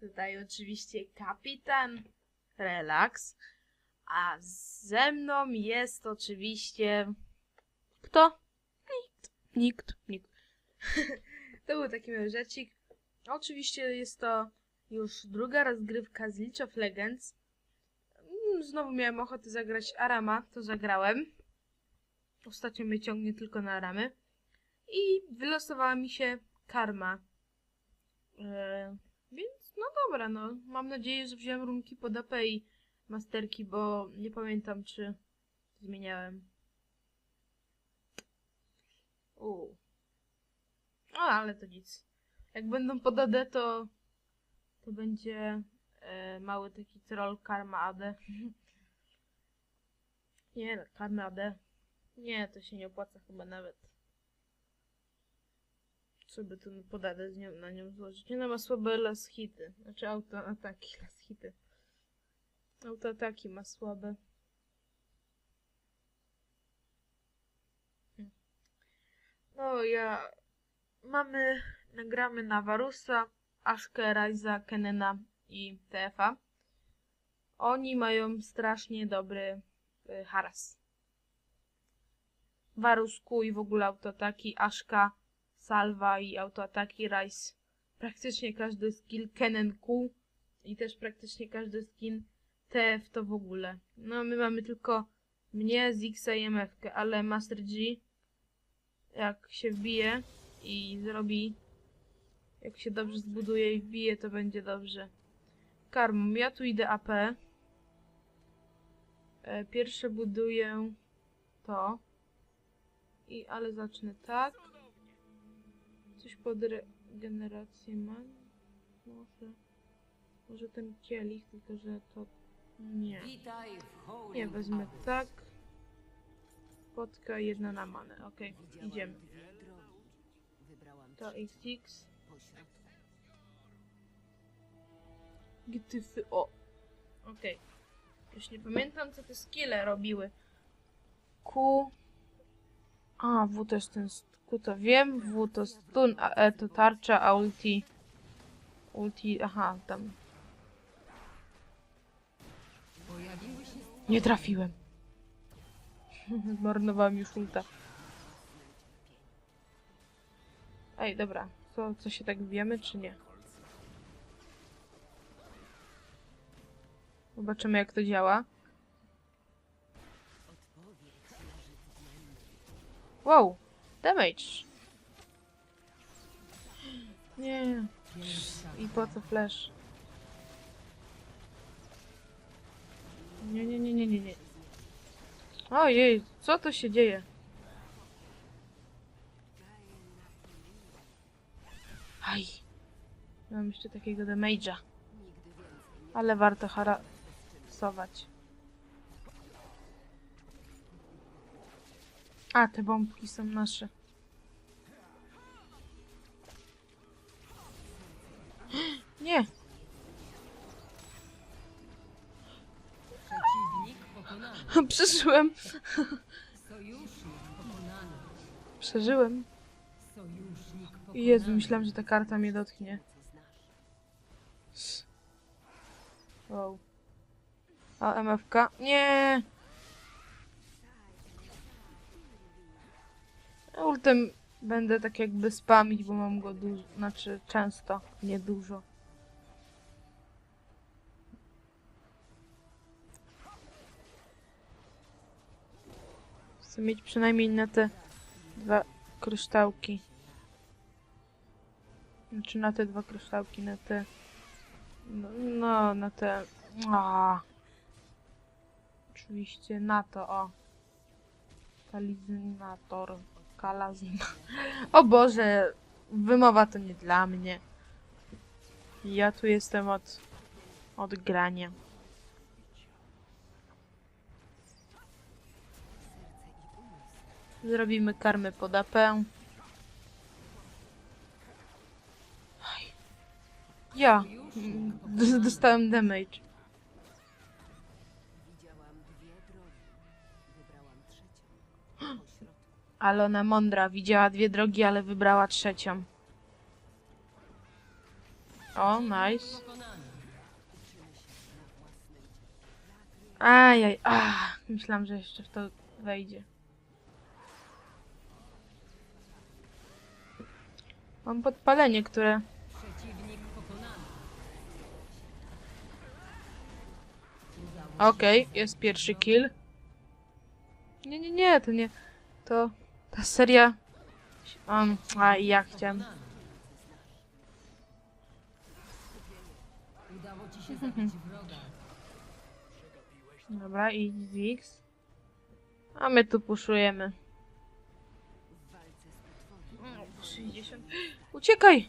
Tutaj oczywiście kapitan Relax, a ze mną jest oczywiście... Kto? Nikt. Nikt. Nikt. to był taki mały rzecik. Oczywiście jest to już druga rozgrywka z League of Legends. Mm, Znowu miałem ochotę zagrać Arama, to zagrałem. Ostatnio mnie ciągnie tylko na Aramy. I wylosowała mi się karma. E, więc no dobra, no. Mam nadzieję, że wziąłem runki pod AP i masterki, bo nie pamiętam, czy zmieniałem. U. O, ale to nic. Jak będą pod AD, to to będzie e, mały taki troll karma AD. nie, no, karma AD. Nie, to się nie opłaca chyba nawet. Co by tu podadę z nią, na nią złożyć? No ma słabe las hity. Znaczy auto ataki, las hity. Auto ataki ma słabe. Hmm. No ja... Mamy... Nagramy na Varusa, Ashkę, Ryza, Kenena i TFA. Oni mają strasznie dobry y, haras. Varus, Q i w ogóle autoataki, Ashka, Salva i autoataki, Rice. Praktycznie każdy skill, Kenen Q i też praktycznie każdy skin TF to w ogóle. No my mamy tylko mnie, Zixa i MF, ale Master G jak się wbije i zrobi jak się dobrze zbuduje i wbije to będzie dobrze. Karmum, ja tu idę AP. E, pierwsze buduję to. I, ale zacznę tak. Coś pod regenerację mam? Może. Może ten kielich, tylko że to. Nie. Nie, wezmę tak. Spotka jedna na manę. Okej, idziemy. Wybrałam To XX. Gtyfy. O! Okej. Już nie pamiętam, co te skille robiły. Q. A, W jest ten. Q to wiem. W to stun, a E to tarcza, a ulti. Ulti. Aha, tam. Nie trafiłem. Zmarnowałem już ulta. Ej, dobra. Co, co się tak bijemy, czy nie? Zobaczymy, jak to działa. Wow! Damage! Nie. I po co flash? Nie, nie, nie, nie, nie, nie. Ojej, co to się dzieje? Aj. Mam jeszcze takiego damage'a. Ale warto harasować. A, te bombki są nasze. Nie! Przeżyłem! Przeżyłem. Jezu, myślałam, że ta karta mnie dotknie. Wow. A MFK? Nie! Ultem będę tak jakby spamić, bo mam go dużo, znaczy często, nie dużo. Chcę mieć przynajmniej na te dwa kryształki. Znaczy na te dwa kryształki, na te... No, no na te... A. Oczywiście na to, o. Kalizynator. Kalazyn. O Boże, wymowa to nie dla mnie. Ja tu jestem od... od grania. Zrobimy karmę pod AP. Ja. D- Dostałem damage. Ale ona mądra. Widziała dwie drogi, ale wybrała trzecią. O, nice. Ajaj, ach, myślałam, że jeszcze w to wejdzie. Mam podpalenie, które... Okej, jest pierwszy kill. Nie, nie, nie, to nie... To... Ta seria... Um, a, i ja chciałem... Dobra, i Zix. A my tu puszujemy. 60. Uciekaj!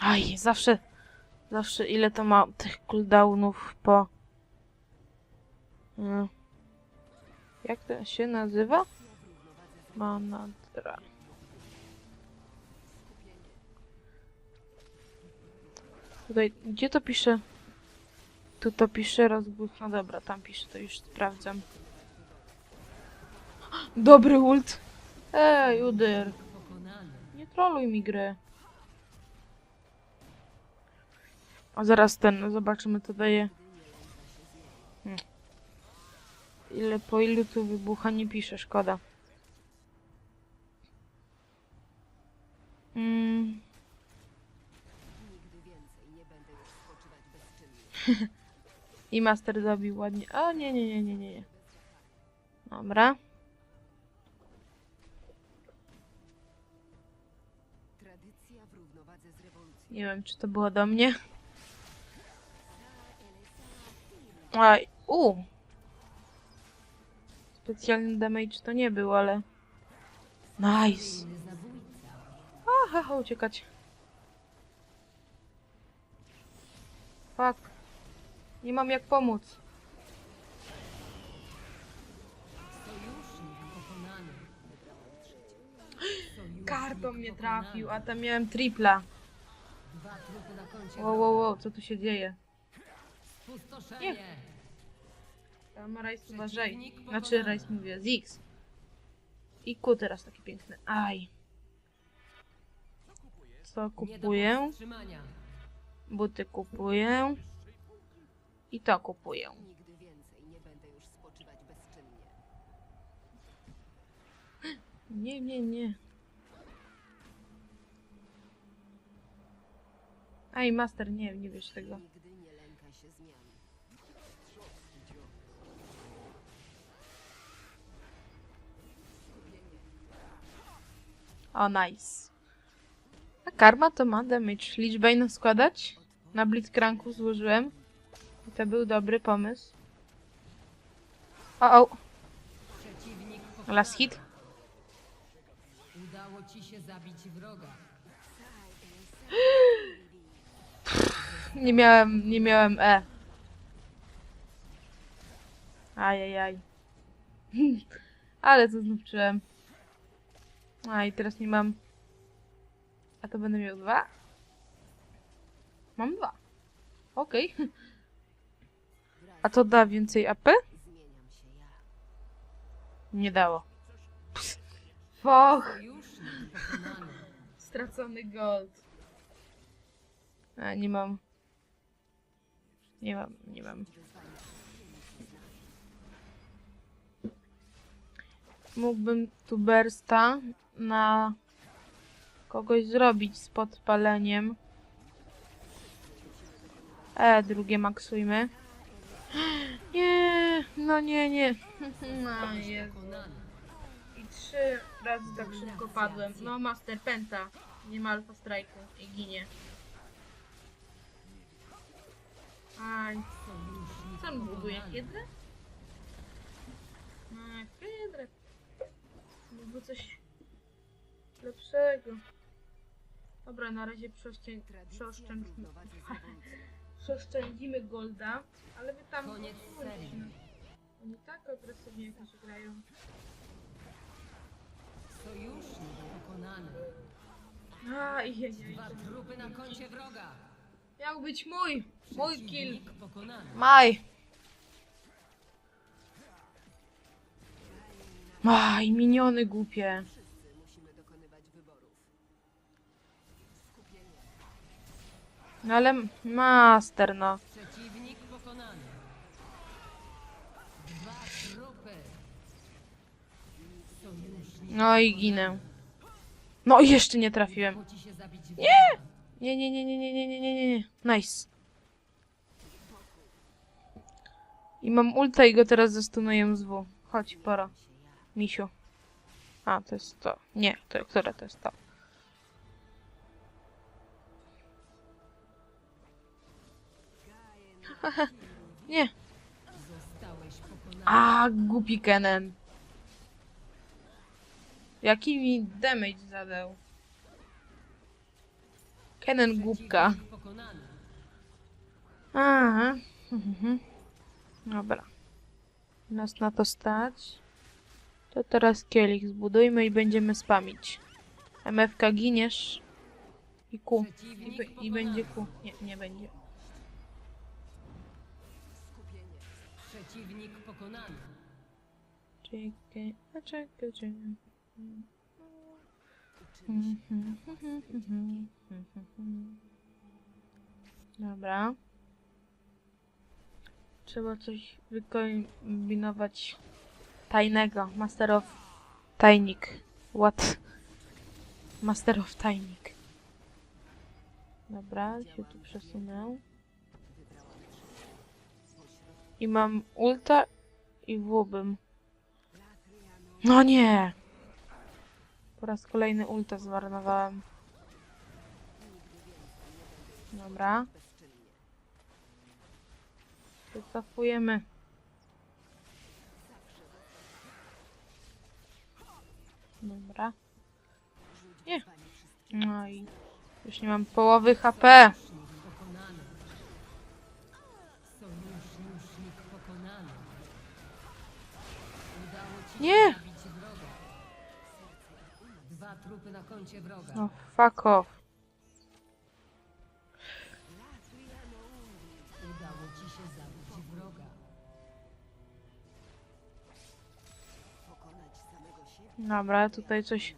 Aj, zawsze, zawsze ile to ma tych cooldownów po... Mm. Jak to się nazywa? Manadra. Tutaj, gdzie to pisze? Tu to pisze rozbuch. No dobra, tam pisze, to już sprawdzam. Dobry ult! Ej, Udyr! Nie troluj mi gry. A zaraz ten, zobaczymy co daje. Hmm. Ile po ilu tu wybucha nie pisze, szkoda. Mm. I master zabił ładnie. A nie, nie, nie, nie. nie. Dobra. Nie wiem, czy to było do mnie. Aj, u. Specjalny damage to nie był, ale... Nice. Aha, ha, uciekać. Fuck. Nie mam jak pomóc. Kartą mnie trafił, a tam miałem tripla. Dwa trupy na koncie. Wow, wow, wow, co tu się dzieje? Spustoszenie. Tam Rajs uważaj. Przeciwnik Znaczy. Rajs mówię, Zix. I Q teraz taki piękny. Aj. Co Nie kupuję? Buty kupuję. I to kupuję. Nigdy więcej nie będę już spoczywać bezczynnie. Nie, nie, nie. Aj, master, nie, nie wiesz tego. Nigdy nie lęka się zmian. O, nice. A karma to ma damage. Liczbę składać? Na Blitzcranku złożyłem. I to był dobry pomysł. O, o, last hit. Udało ci się zabić wroga. Nie miałem, nie miałem E. Ajajaj. Ale to znów czułem. A i teraz nie mam. A to będę miał dwa? Mam dwa. Okej. A to da więcej AP? Nie dało. Foch! Sojusznik pokonany. Stracony gold. A, nie mam. Nie mam, nie mam. Mógłbym tu bursta na kogoś zrobić z podpaleniem. E, drugie maksujmy. Nie, no nie, nie. No. Pokonany. I trzy razy tak szybko padłem. No, Master Penta. Nie ma Alpha Strike'u i ginie. Aj, co on buduje? Hydrę? No, hydrę. Byłby coś lepszego. Dobra, na razie przeoszczę... Przeoszczędźmy, przeoszczędzimy golda, ale wy tam... Koniec serii. Oni tak agresywnie jakoś grają. Sojusznik pokonany. Aj, jej, jej. Dwa trupy na koncie wroga. Miał być mój. Mój kill. Maj. Maj, miniony głupie. No ale master, no. Przeciwnik pokonany. Dwa trupy. No i ginę. No i jeszcze nie trafiłem. Nie! Nie, nie, nie, nie, nie, nie, nie, nie, nie, nie. Nice. I mam ulta i go teraz zastunuję z W. Chodź, pora. Misiu. A, to jest to. Nie, to, które to jest nie. A, głupi Kenen. Jaki mi damage zadał? Kenen głupka. Aha. Dobra. Nas na to stać. To teraz kielich zbudujmy i będziemy spamić. MFK giniesz. I Q. I, I będzie Q. Nie, nie będzie. Przeciwnik pokonany. Czekaj, czekaj, czekaj. Dobra. Trzeba coś wykombinować tajnego. Master of tajnik. What? Master of tajnik. Dobra, się tu przesunę. I mam ulta i wubym. No nie! Po raz kolejny ulta zmarnowałem. Dobra. Wycofujemy. Dobra. Nie. No i już nie mam połowy HP. Nie. Koncie wroga. No fuck off. Udało ci się zabić wroga. Dobra, tutaj coś...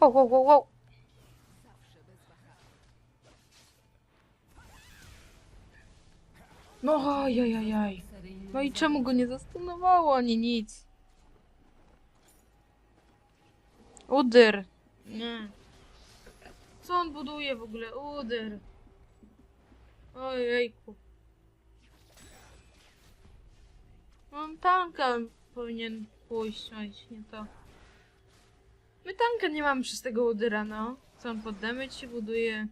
Wow, wow, wow, wow. No ajajajaj. No i czemu go nie zastunowało, ani nic? Udyr. Nie. Co on buduje w ogóle? Udyr. Ojejku. Mam tanka powinien pójść, oj, nie to. My tanka nie mamy przez tego udyra, no. Co on pod damage się buduje?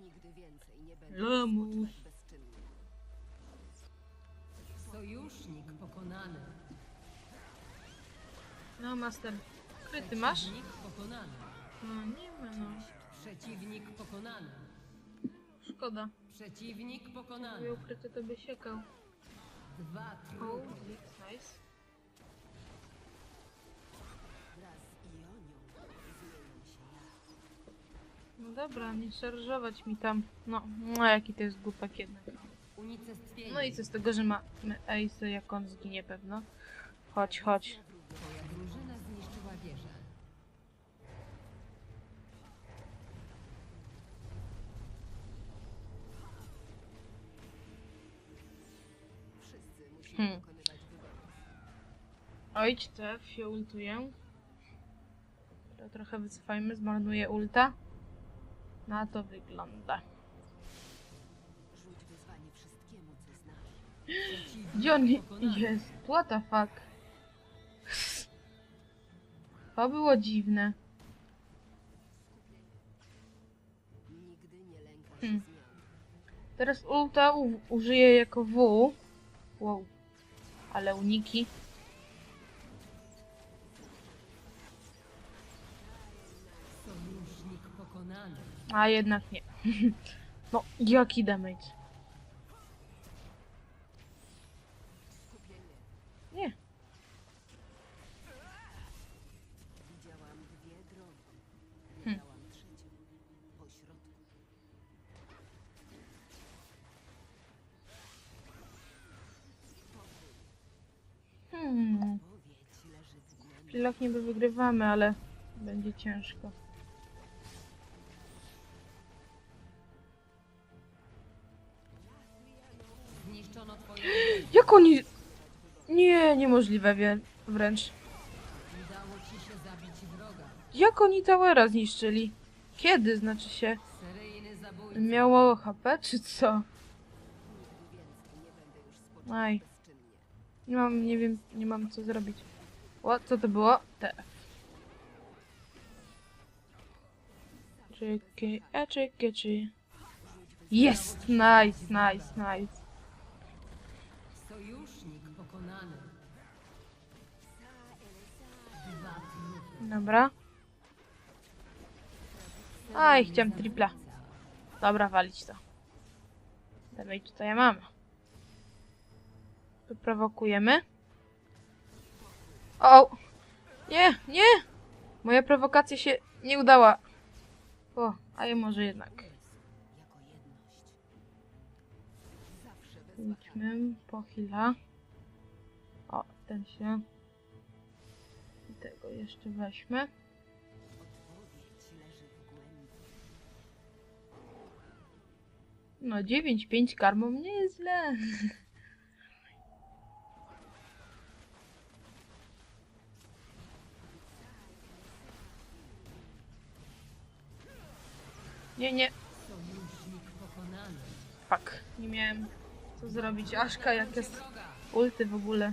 Nigdy więcej nie będę Lamus. Sojusznik pokonany. No, master. Kryty masz? Przeciwnik pokonany. No, nie ma, no. Przeciwnik pokonany. Szkoda. Przeciwnik pokonany. Gdyby ukryty, to by siekał. Dwa O, trupy. nice. No dobra, nie szarżować mi tam. No, no jaki to jest głupak jednak. Unicestwienie. No i co z tego, że mamy Ace, jak on zginie pewno. Chodź, chodź. Ojcze, się ultuję. To trochę wycofajmy, zmarnuję ulta. Na to wygląda. Rzuć wyzwanie wszystkiemu, co znasz. Przeciwnik Gdzie on jest? What the fuck? To było dziwne. Hmm. Teraz ulta użyję jako W. Wow. Ale uniki. A jednak nie. No, jaki damage? Nie. Widziałam dwie drogi. Hmm. Wybrałam trzecią. Po środku. Hmm. Głębi. Chwilach niby wygrywamy, ale będzie ciężko. Jak oni... Nie, niemożliwe wie, wręcz. Jak oni Towera zniszczyli? Kiedy, znaczy się? Miało HP, czy co? Aj. Nie mam, nie wiem, nie mam co zrobić. O, co to było? T. Czyki, a czy. Jest! Nice, nice, nice. Dobra. Aj, chciałem tripla. Dobra, walić to. Dawaj, tutaj mamy. Wyprowokujemy. O! Nie, nie! Moja prowokacja się nie udała. O, a ja może jednak. Idźmy po chwila. O, ten się. Jeszcze weźmy. No 9-5 karmą nie jest źle. Nie, nie. Fuck. Nie miałem co zrobić. Aszka jak jest ulty w ogóle.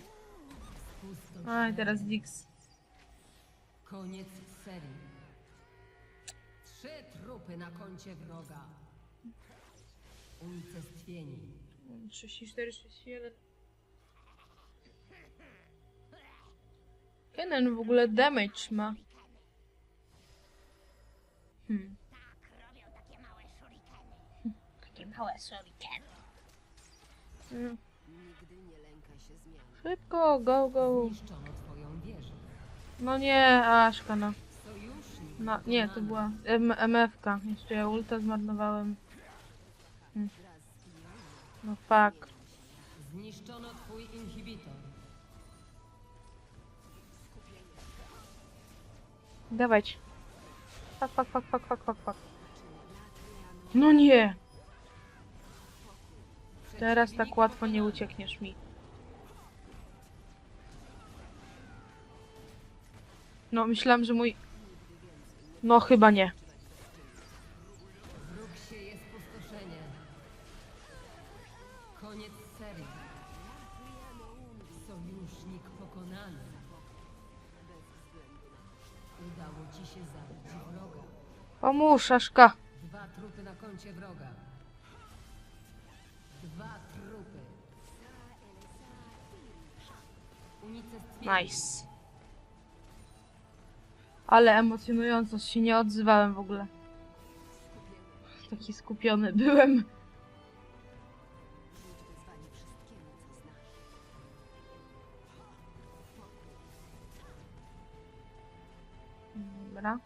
Aj, teraz Dix. Koniec serii. Trzy trupy na koncie wroga. Unicestwieni. 34, 31. Kennen w ogóle damage ma. Hmm. Takie małe shurikeny. Hmm. Nigdy nie lękaj się zmian. Szybko, go, go. Zniszczono twoją wieżę. No nie, Aszka, no. Sojusznik no nie, to była M MF-ka. Jeszcze ja ulta zmarnowałem. Hmm. No fuck. Zniszczono twój inhibitor. Dawać. Fuck, fuck, fuck, fuck, fuck, fuck, fuck. No nie! Teraz tak łatwo nie uciekniesz mi. No, myślałam, że mój... No, chyba nie. Wróg sieje spustoszenie. Koniec serii. Sojusznik pokonany. Udało ci się zabić wroga. Pomóż, Aszka. Dwa trupy na koncie wroga. Dwa trupy. Nice. Ale emocjonująco się nie odzywałem w ogóle. Taki skupiony byłem. Dobra.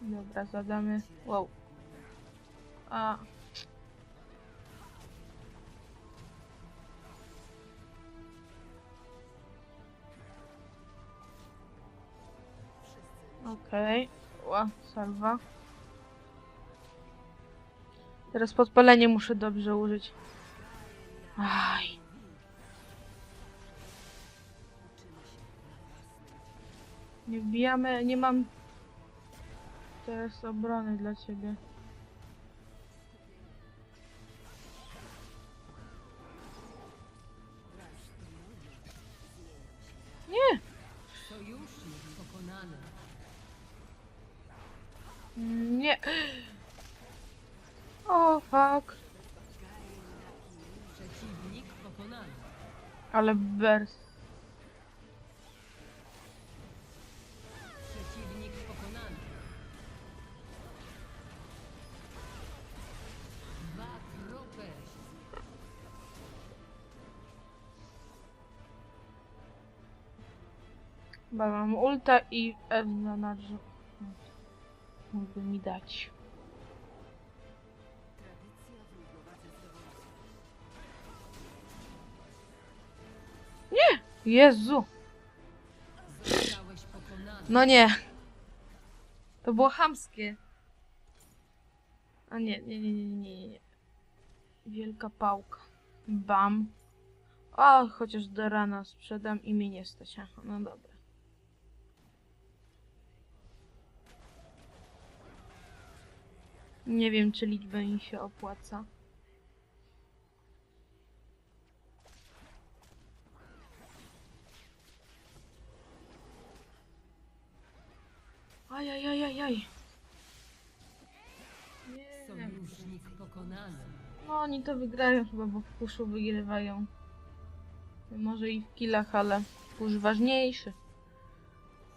Dobra, zadamy. Wow. A. Okej. Ła, salwa. Teraz podpalenie muszę dobrze użyć. Aj. Nie wbijamy, nie mam teraz obrony dla ciebie. Nie! O, fuck. Przeciwnik pokonany. Ale bers. Chyba mam ulta i F na nadrzu. Mógłby mi dać. Rewolucją. Jezu! No nie. To było chamskie. A nie, nie, nie, nie, nie, nie. nie. Wielka pałka. Bam. O, chociaż do rana sprzedam i mi nie stać. Aha, no dobra. Nie wiem, czy liczbę mi się opłaca. Ajajajajaj. Sojusznik pokonany. No oni to wygrają chyba, bo w puszu wygrywają. Może i w killach, ale pusz ważniejszy.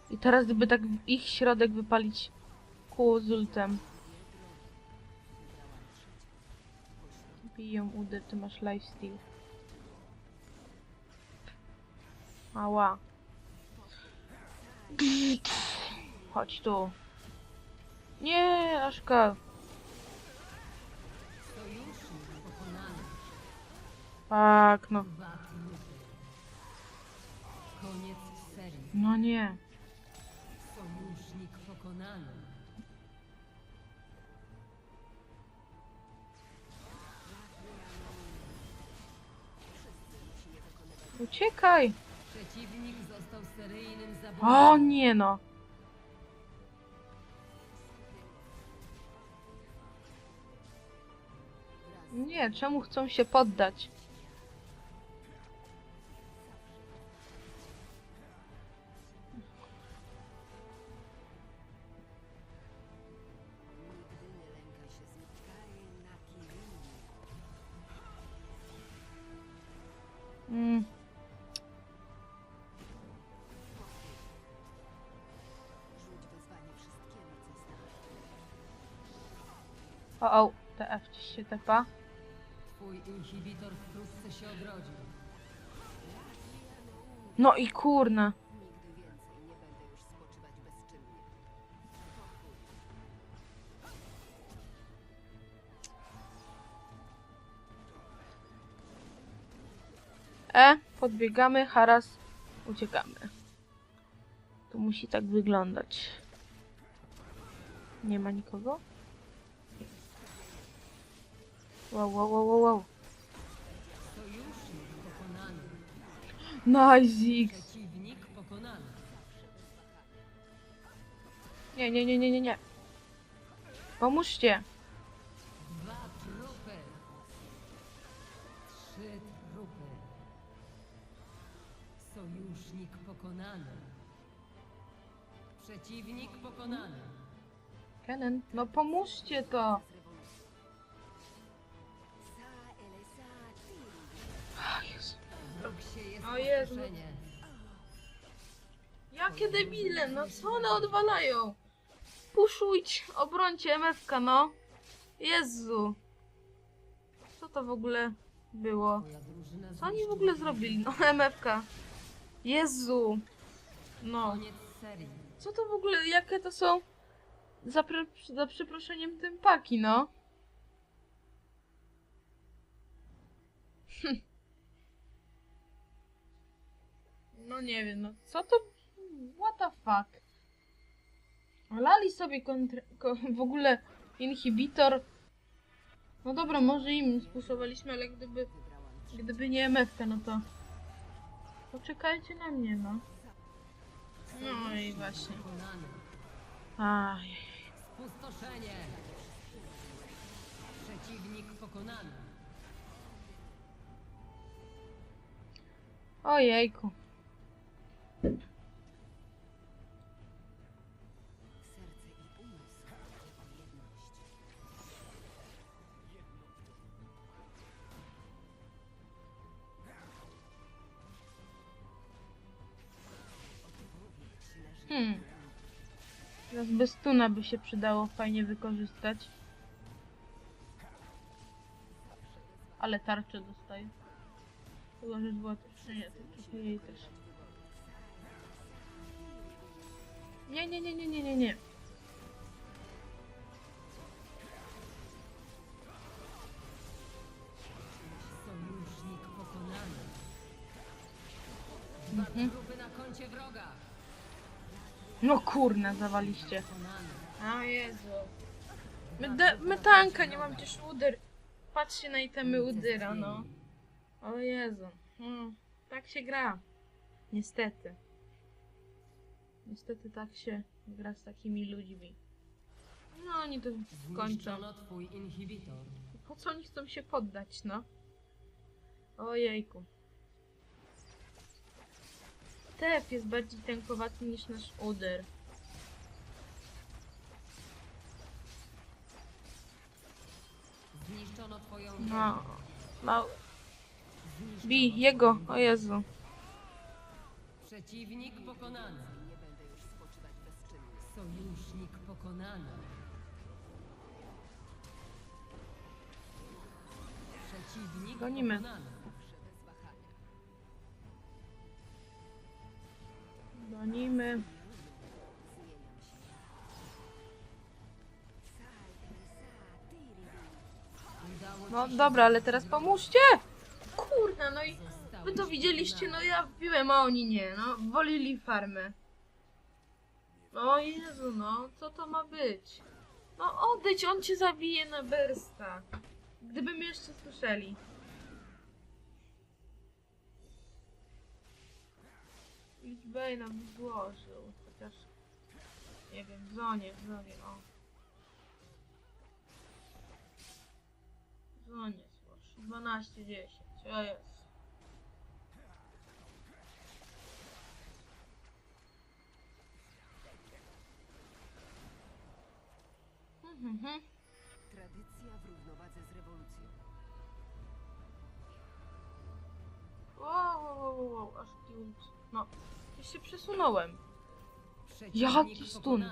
I teraz gdyby tak w ich środek wypalić kół z ultem. Biją udy, ty masz lifesteal. Ała. Chodź tu. Nie, Aszka. Tak, no. No nie. Sojusznik pokonany. Uciekaj. Przeciwnik został seryjnym. O nie no. Nie, czemu chcą się poddać? Się tepa. Twój inhibitor wkrótce się odrodzi. No i kurna. Nigdy więcej nie będę już spoczywać bezczynnie. E, podbiegamy, haras, uciekamy. To musi tak wyglądać. Nie ma nikogo? Wow, wow, wow, wow, wow. Nice. Przeciwnik pokonany. Nie, nie, nie, nie, nie. Pomóżcie. Trzy trupy. Sojusznik pokonany. Przeciwnik pokonany. Kenen, no pomóżcie to. O Jezu. Jakie debile, no co one odwalają? Puszujcie, obrońcie MFK, no. Jezu. Co to w ogóle było? Co oni w ogóle zrobili? No MFK. Jezu. No. Co to w ogóle, jakie to są za, za przeproszeniem tempaki, no? Hm. No nie wiem, no co to... What the fuck? Lali sobie kontr... ko, w ogóle inhibitor. No dobra, może im spuszowaliśmy, ale gdyby, gdyby nie MFK, no to... Poczekajcie na mnie, no. No i właśnie. Aj. Spustoszenie. Przeciwnik pokonany. Ojejku. Hmm. Teraz bez tuna by się przydało fajnie wykorzystać. Ale tarczę dostaję. Chyba, że była też. Nie, to jej też. Nie, nie, nie, nie, nie, nie, nie. No kurna, zawaliście. A Jezu. My, de- my tanka, nie mam gdzieś uder. patrzcie na itemy Udyra, no. O Jezu. No, tak się gra. Niestety. Niestety tak się gra z takimi ludźmi. No oni to kończą. Zniszczono twój inhibitor. Po co oni chcą się poddać, no? Ojejku. Tef jest bardziej tankowaty niż nasz Udyr. Zniszczono twoją No. Mały. Bij jego, o Jezu. Przeciwnik pokonany. Nie będę już spoczywać bezczynnie. Sojusznik pokonany. Przeciwnik Gonimy. pokonany. Gonimy. No dobra, ale teraz pomóżcie! Kurna, no i wy to widzieliście, no ja wbiłem, a oni nie, no. Wolili farmę. O Jezu, no, co to ma być? No odejdź, on cię zabije na bersta. Gdyby mnie jeszcze słyszeli. Liczbej nam złożył, chociaż... Nie wiem, w zonie, w zonie, o. W zonie złożył, 12, 10, o jest. Mhm, mhm. Tradycja w równowadze z rewolucją. Wow, wow, wow, wow, aż kiłcz. No, gdzieś się przesunąłem. Jaki stun.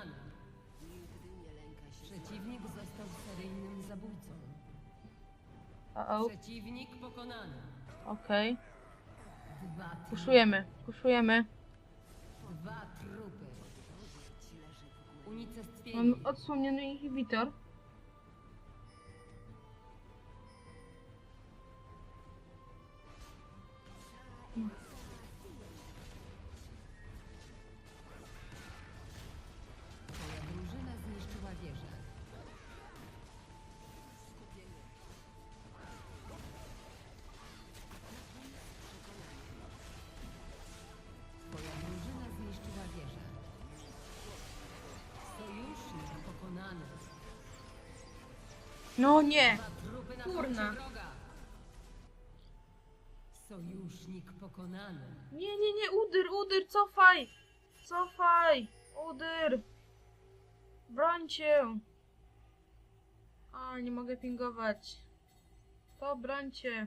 Przeciwnik został seryjnym zabójcą. O, Przeciwnik pokonany. okej. Trupy. Puszujemy, puszujemy. Dwa trupy. Unicestwienie. Mam odsłoniony inhibitor. Nie! Kurna. Sojusznik pokonany. Nie, nie, nie, udyr, udyr, cofaj! Cofaj! Udyr! Broń cię! A, nie mogę pingować. To brońcie.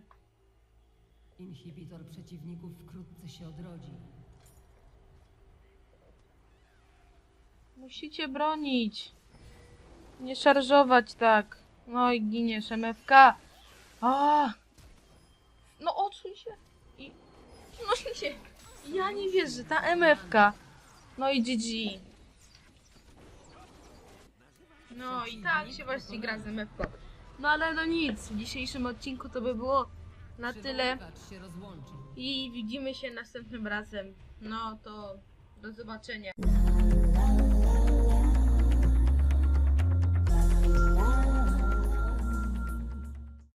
Inhibitor przeciwników wkrótce się odrodzi. Musicie bronić. Nie szarżować tak. No i giniesz, MFK. A! No odsuń się. I... No się. Ja nie wierzę, ta MFK. No i GG. No i tak się właśnie gra z MFK. No ale no nic, w dzisiejszym odcinku to by było na tyle. I widzimy się następnym razem. No to do zobaczenia.